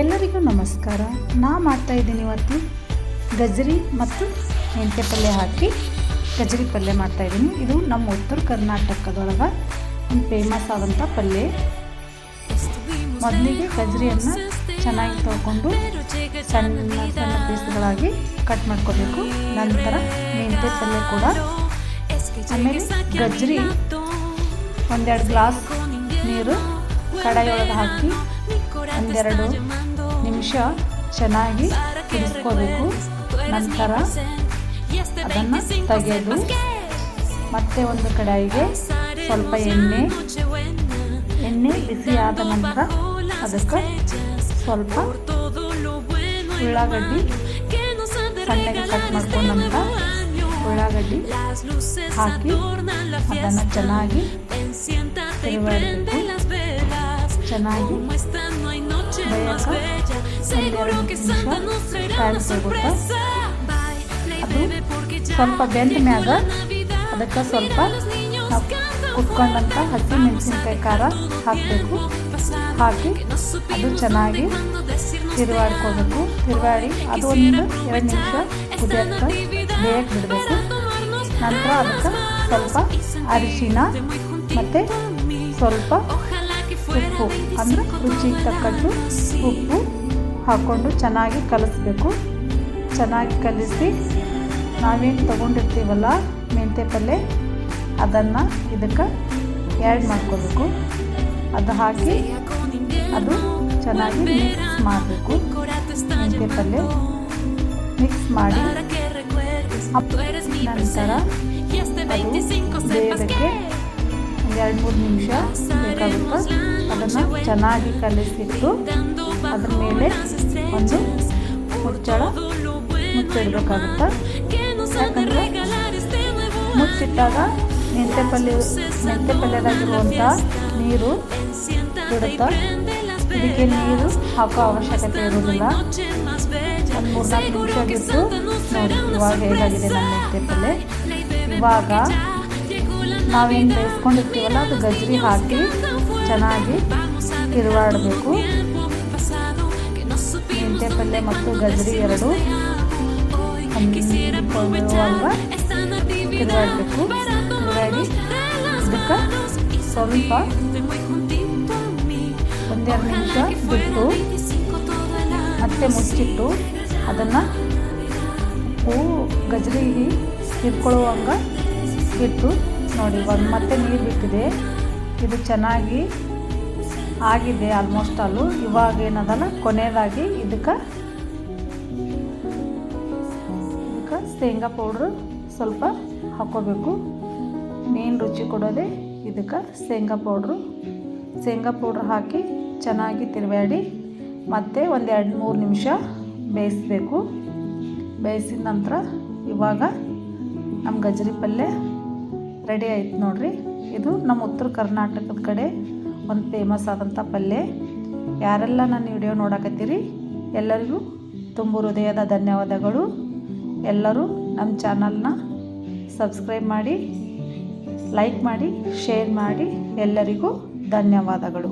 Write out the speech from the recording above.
ಎಲ್ಲರಿಗೂ ನಮಸ್ಕಾರ. ನಾ ಮಾಡ್ತಾ ಇದ್ದೀನಿ ಇವತ್ತು ಗಜರಿ ಮತ್ತು ಮೆಂತ್ಯ ಪಲ್ಯ ಹಾಕಿ ಗಜರಿ ಪಲ್ಯ ಮಾಡ್ತಾ ಇದ್ದೀನಿ. ಇದು ನಮ್ಮ ಉತ್ತರ ಕರ್ನಾಟಕದೊಳಗೆ ಒಂದು ಫೇಮಸ್ ಆದಂಥ ಪಲ್ಯ. ಮೊದಲಿಗೆ ಗಜರಿಯನ್ನು ಚೆನ್ನಾಗಿ ತೊಗೊಂಡು ಸಣ್ಣ ಸಣ್ಣ ಪೀಸ್ಗಳಾಗಿ ಕಟ್ ಮಾಡ್ಕೋಬೇಕು. ನಂತರ ಮೆಂತ್ಯ ಪಲ್ಯ ಕೂಡ. ಆಮೇಲೆ ಗಜ್ರಿ ಒಂದೆರಡು ಗ್ಲಾಸ್ ನೀರು ಕಡಾಯಿಯೊಳಗೆ ಹಾಕಿ ಒಂದೆರಡು ನಿಮಿಷ ಚೆನ್ನಾಗಿ ಕುದಿಸ್ಕೋಬೇಕು. ನಂತರ ಅದನ್ನು ತೆಗೆದು ಮತ್ತೆ ಒಂದು ಕಡಾಯಿಗೆ ಸ್ವಲ್ಪ ಎಣ್ಣೆ. ಎಣ್ಣೆ ಬಿಸಿ ಆದ ನಂತರ ಅದಕ್ಕೆ ಸ್ವಲ್ಪ ಉಳ್ಳಾಗಡ್ಡಿ ಸಣ್ಣಗೆ ಕಟ್ ಮಾಡ್ಕೊಂಡ ನಂತರ ಉಳ್ಳಾಗಡ್ಡಿ ಹಾಕಿ ಅದನ್ನು ಚೆನ್ನಾಗಿ ಚೆನ್ನಾಗಿ ಒಂದೆರಡು ನಿಮಿಷ ಕಾಯಿಸ್ಕೊಬೇಕು ಅದು ಸ್ವಲ್ಪ ಬೆಂದ ಮ್ಯಾಗ ಅದಕ್ಕೆ ಸ್ವಲ್ಪ ಕುಟ್ಕೊಂಡಂಥ ಹಸಿ ಮೆಣಸಿನ್ಕಾಯಿ ಖಾರ ಹಾಕಬೇಕು. ಹಾಕಿ ಅದು ಚೆನ್ನಾಗಿ ತಿರುವಾಡ್ಕೋಬೇಕು ತಿರುವಾಡಿ ಅದು ಒಂದು ಎರಡು ನಿಮಿಷ ಕುದಿಯೋಕ್ಕೆ ಬೇಯಕ್ಕೆ ಬಿಡಬೇಕು. ನಂತರ ಅದಕ್ಕೆ ಸ್ವಲ್ಪ ಅರಿಶಿನ ಮತ್ತು ಸ್ವಲ್ಪ ಉಪ್ಪು, ಅಂದರೆ ರುಚಿಗೆ ತಕ್ಕಟ್ಟು ಉಪ್ಪು ಹಾಕ್ಕೊಂಡು ಚೆನ್ನಾಗಿ ಕಲಿಸ್ಬೇಕು. ಚೆನ್ನಾಗಿ ಕಲಿಸಿ ನಾವೇನು ತೊಗೊಂಡಿರ್ತೀವಲ್ಲ ಮೆಂತ್ಯ ಪಲ್ಯ ಅದನ್ನು ಇದಕ್ಕೆ ಆ್ಯಡ್ ಮಾಡ್ಕೋಬೇಕು. ಅದು ಹಾಕಿ ಅದು ಚೆನ್ನಾಗಿ ಮಿಕ್ಸ್ ಮಾಡಬೇಕು. ಮೆಂತ್ಯ ಪಲ್ಯ ಮಿಕ್ಸ್ ಮಾಡಿ ನಂತರ ಒಂದು ಎರಡು ಮೂರು ನಿಮಿಷ ಬೇಕಾಗುತ್ತೆ. ಅದನ್ನು ಚೆನ್ನಾಗಿ ಕಲಿಸಿಟ್ಟು ಅದ್ರ ಮೇಲೆ ಒಂದು ಮುಚ್ಚಳ ಮುಚ್ಚಿಡ್ಬೇಕಾಗುತ್ತೆ. ಯಾಕಂದರೆ ಮುಚ್ಚಿಟ್ಟಾಗ ಮೆಂತೆ ಪಲ್ಯ ಮೆಂತೆ ಪಲ್ಯದಾಗಿರುವಂಥ ನೀರು ಬಿಡುತ್ತೆ ಇದಕ್ಕೆ ನೀರು ಹಾಕೋ ಅವಶ್ಯಕತೆ ಇರೋದಿಲ್ಲ ಮೂರ್ನಾಲ್ಕು ನಿಮಿಷ ಬಿಟ್ಟು ನೋಡಿ, ಇವಾಗ ಹೇಗಾಗಿದೆ ನಮ್ಮ ಮೆಂತೆ ಪಲ್ಯ? ಇವಾಗ ನಾವೇನು ಬೇಯಿಸ್ಕೊಂಡಿರ್ತೀವಲ್ಲ, ಅದು ಗಜ್ರಿ ಹಾಕಿ ಚೆನ್ನಾಗಿ ತಿರುವಾಡಬೇಕು ಮೆಂತ್ಯ ಪಲ್ಯ ಮತ್ತು ಗಜ್ರಿ ಎರಡು ಹೊಂದಿಕೊಳ್ಳುವಾಗ ತಿರುವಾಡಬೇಕು ತಿರುವಾಡಿ ಅದಕ್ಕೆ ಸ್ವಲ್ಪ ಒಂದೆರಡು ನಿಮಿಷ ಬಿಟ್ಟು ಮತ್ತೆ ಮುಚ್ಚಿಟ್ಟು ಅದನ್ನು ಹೂ ಗಜ್ರಿ ಹಿಡ್ಕೊಳ್ಳುವಂಗ ಬಿಟ್ಟು ನೋಡಿ ಒಂದು ಮತ್ತೆ ನೀರು ಬಿಟ್ಟಿದೆ. ಇದು ಚೆನ್ನಾಗಿ ಆಗಿದೆ ಆಲ್ಮೋಸ್ಟ್ ಅಲ್ಲು ಇವಾಗ ಏನದಲ್ಲ, ಕೊನೆಯದಾಗಿ ಇದಕ್ಕೆ ಇದಕ್ಕೆ ಶೇಂಗಾ ಪೌಡ್ರು ಸ್ವಲ್ಪ ಹಾಕ್ಕೋಬೇಕು ಮೇನ್ ರುಚಿ ಕೊಡೋದೇ ಇದಕ್ಕೆ ಶೇಂಗಾ ಪೌಡ್ರು ಶೇಂಗಾ ಪೌಡ್ರ್ ಹಾಕಿ ಚೆನ್ನಾಗಿ ತಿರುವಾಡಿ ಮತ್ತೆ ಒಂದು ಎರಡು ಮೂರು ನಿಮಿಷ ಬೇಯಿಸ್ಬೇಕು. ಬೇಯಿಸಿದ ನಂತರ ಇವಾಗ ನಮ್ಮ ಗಜರಿ ಪಲ್ಯ ರೆಡಿ ಆಯ್ತು ನೋಡ್ರಿ. ಇದು ನಮ್ಮ ಉತ್ತರ ಕರ್ನಾಟಕದ ಕಡೆ ಒಂದು ಫೇಮಸ್ ಆದಂಥ ಪಲ್ಯ. ಯಾರೆಲ್ಲ ನನ್ನ ವಿಡಿಯೋ ನೋಡಕತ್ತೀರಿ, ಎಲ್ಲರಿಗೂ ತುಂಬ ಹೃದಯದ ಧನ್ಯವಾದಗಳು. ಎಲ್ಲರೂ ನಮ್ಮ ಚಾನಲ್ನ ಸಬ್ಸ್ಕ್ರೈಬ್ ಮಾಡಿ ಲೈಕ್ ಮಾಡಿ ಶೇರ್ ಮಾಡಿ ಎಲ್ಲರಿಗೂ ಧನ್ಯವಾದಗಳು.